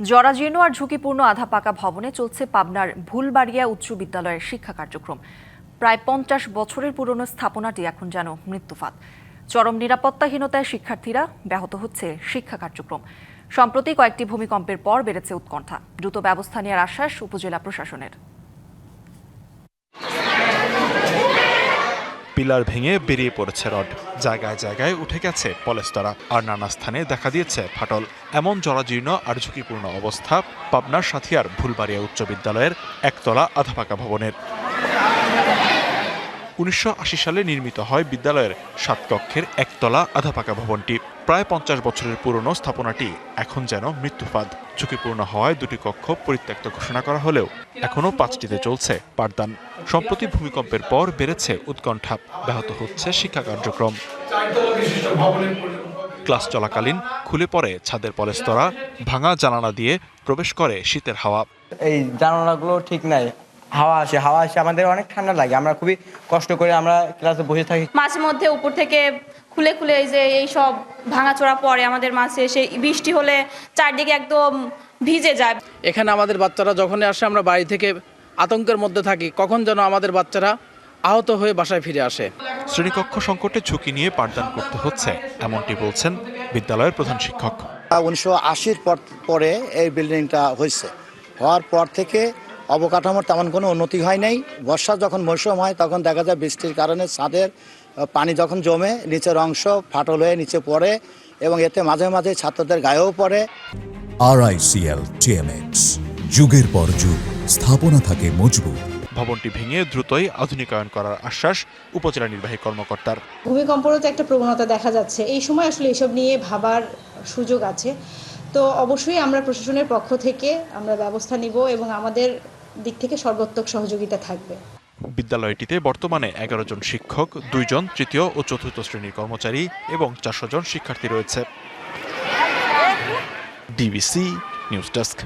জরাজীর্ণ আর ঝুঁকিপূর্ণ আধা পাকা ভবনে চলছে পাবনার ভুলবাড়িয়া উচ্চ বিদ্যালয়ের শিক্ষা কার্যক্রম। প্রায় পঞ্চাশ বছরের পুরনো স্থাপনাটি এখন যেন মৃত্যুফাত। চরম নিরাপত্তাহীনতায় শিক্ষার্থীরা ব্যাহত হচ্ছে শিক্ষা কার্যক্রম। সম্প্রতি কয়েকটি ভূমিকম্পের পর বেড়েছে উৎকণ্ঠা। দ্রুত ব্যবস্থা নেওয়ার আশ্বাস উপজেলা প্রশাসনের। পিলার ভেঙে বেরিয়ে পড়েছে রড। জায়গায় জায়গায় উঠে গেছে পলেস্তরা, আর নানা স্থানে দেখা দিয়েছে ফাটল। এমন জরাজীর্ণ আর ঝুঁকিপূর্ণ অবস্থা পাবনার সাথিয়ার ভুলবাড়িয়া উচ্চ বিদ্যালয়ের একতলা আধাপাকা ভবনের। উনিশশো আশি সালে নির্মিত হয় বিদ্যালয়ের সাত কক্ষের একতলা আধাপাকা ভবনটি। প্রায় পঞ্চাশ বছরের পুরনো স্থাপনাটি এখন যেন মৃত্যুপাদ ঝুঁকিপূর্ণ হওয়ায় দুটি কক্ষ পরিত্যক্ত ঘোষণা করা হলেও এখনও পাঁচটিতে চলছে পাঠদান। সম্প্রতি ভূমিকম্পের পর বেড়েছে উৎকণ্ঠা। ব্যাহত হচ্ছে শিক্ষা কার্যক্রম। ক্লাস চলাকালীন খুলে পড়ে ছাদের পলেস্তরা ভাঙা জানালা দিয়ে প্রবেশ করে শীতের হাওয়া। এই জানালাগুলো ঠিক নাই। হাওয়া আসে হাওয়া আসে আমাদের অনেক ঠান্ডা লাগে। আমরা খুবই কষ্ট করে আমরা ক্লাসে বসে থাকি। মাঝে মধ্যে উপর থেকে খুলে খুলে এই যে এই সব ভাঙাচোরা পড়ে আমাদের মাঝে এসে বৃষ্টি হলে চারদিকে একদম ভিজে যায়। এখানে আমাদের বাচ্চারা যখনই আসে আমরা বাড়ি থেকে আতঙ্কের মধ্যে থাকি কখন যেন আমাদের বাচ্চারা আহত হয়ে বাসায় ফিরে আসে। শ্রেণীকক্ষ সংকটে ঝুঁকি নিয়ে পাঠদান করতে হচ্ছে এমনটি বলছেন বিদ্যালয়ের প্রধান শিক্ষক। উনিশশো আশির পর পরে এই বিল্ডিংটা হয়েছে। হওয়ার পর থেকে অবকাঠামোর তেমন কোনো উন্নতি হয় নাই। বর্ষা যখন মৌসুম হয় তখন দেখা যায় বৃষ্টির কারণে ছাদের পানি যখন জমে নিচের অংশ ফাটল হয়ে নিচে পড়ে এবং এতে মাঝে মাঝে ছাত্রদের গায়েও পড়ে। আরআইসিএল টিএমএক্স যুগের পর যুগ। স্থাপনা থাকে মজবুত। ভবনটি ভেঙে দ্রুতই আধুনিকায়ন করার আশ্বাস উপজেলা নির্বাহী কর্মকর্তার। ভূমিকম্পরও তো একটা প্রবণতা দেখা যাচ্ছে। এই সময় আসলে এসব নিয়ে ভাবার সুযোগ আছে। তো অবশ্যই আমরা প্রশাসনের পক্ষ থেকে আমরা ব্যবস্থা নিব এবং আমাদের দিক থেকে সর্বোত্তক সহযোগিতা থাকবে। বিদ্যালয়টিতে বর্তমানে এগারো জন শিক্ষক দুইজন তৃতীয় ও চতুর্থ শ্রেণির কর্মচারী এবং চারশো জন শিক্ষার্থী রয়েছে। DBC news desk.